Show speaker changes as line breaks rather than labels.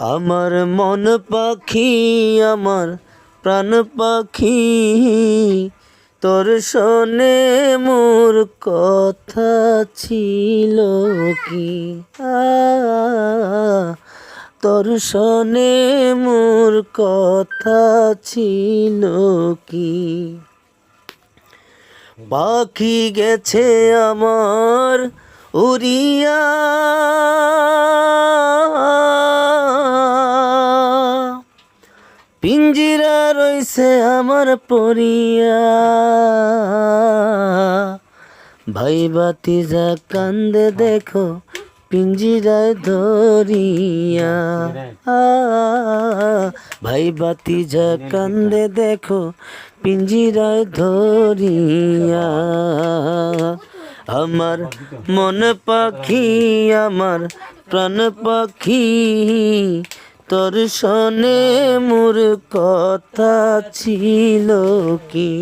আমার মন পাখি, আমার প্রাণ পাখি। তোর শোনে মোর কথা ছিল কি? তোর শোনে মোর কথা ছিল কি? পাখি গেছে আমার উড়িয়া। পিঞ্জিরা রইছে আমার পরিয়া। ভাই বাতি যা কান্দে দেখো পিঞ্জিরায় ধরিয়া। ভাই বাতি যা কান্দে দেখো পিঞ্জিরায় ধরিয়া। আমার মন পাখি, আমার প্রাণ পাখি তোর শোনে মোর কথা ছিল কি?